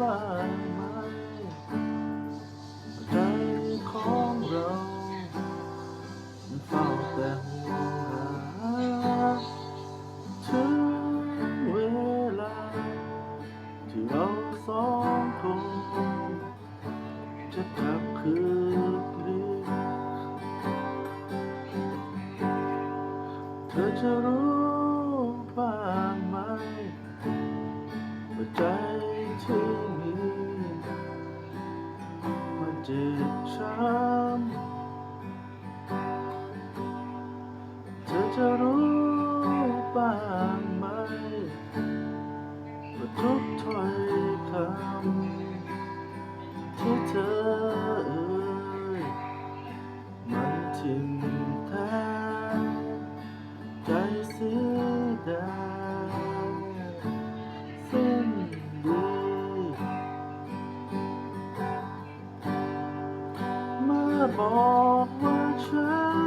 บ้าใจของเรานเฝ้าแต่ห่วงถึงเวลา ที่เราสองคนจะกลับคืนดีเธอจะรู้ ช้ำเธอจะรู้บ้างไหมว่าทุกถ้อยคำที่เธอเอ่ยมันทิ้ง บอก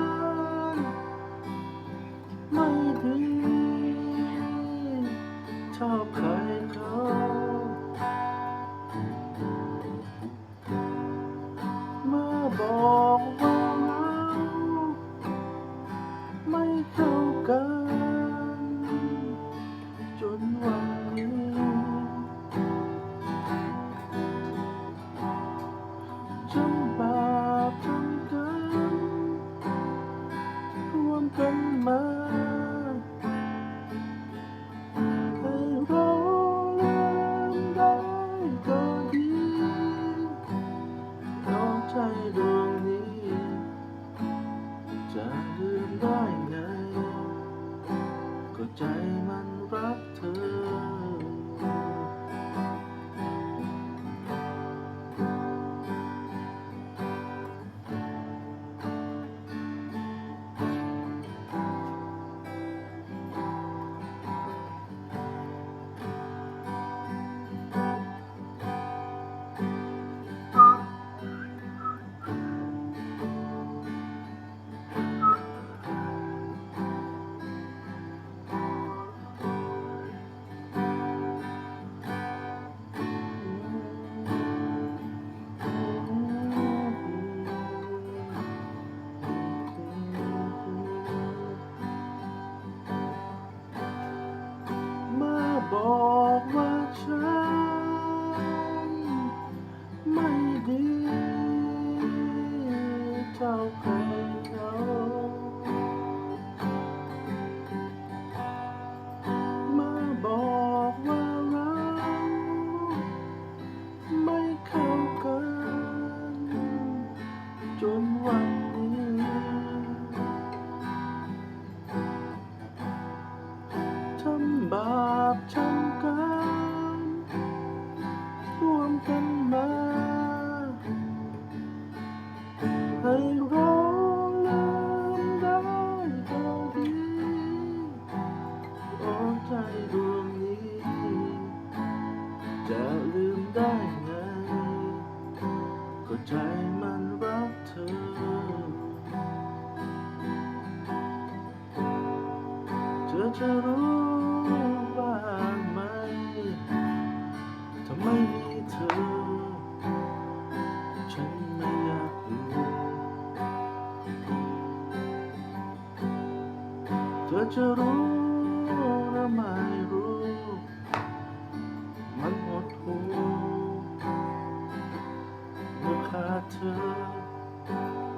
จะลืมได้ไงก็ใจมันรักเธอ 我们却 มันรักเธอ เธจะรู้บ้างไหมถ้าไม่มีเธอ ฉันไม่อยากรู้จะจะรู้หรือไม่รู้ มันหดหู่ I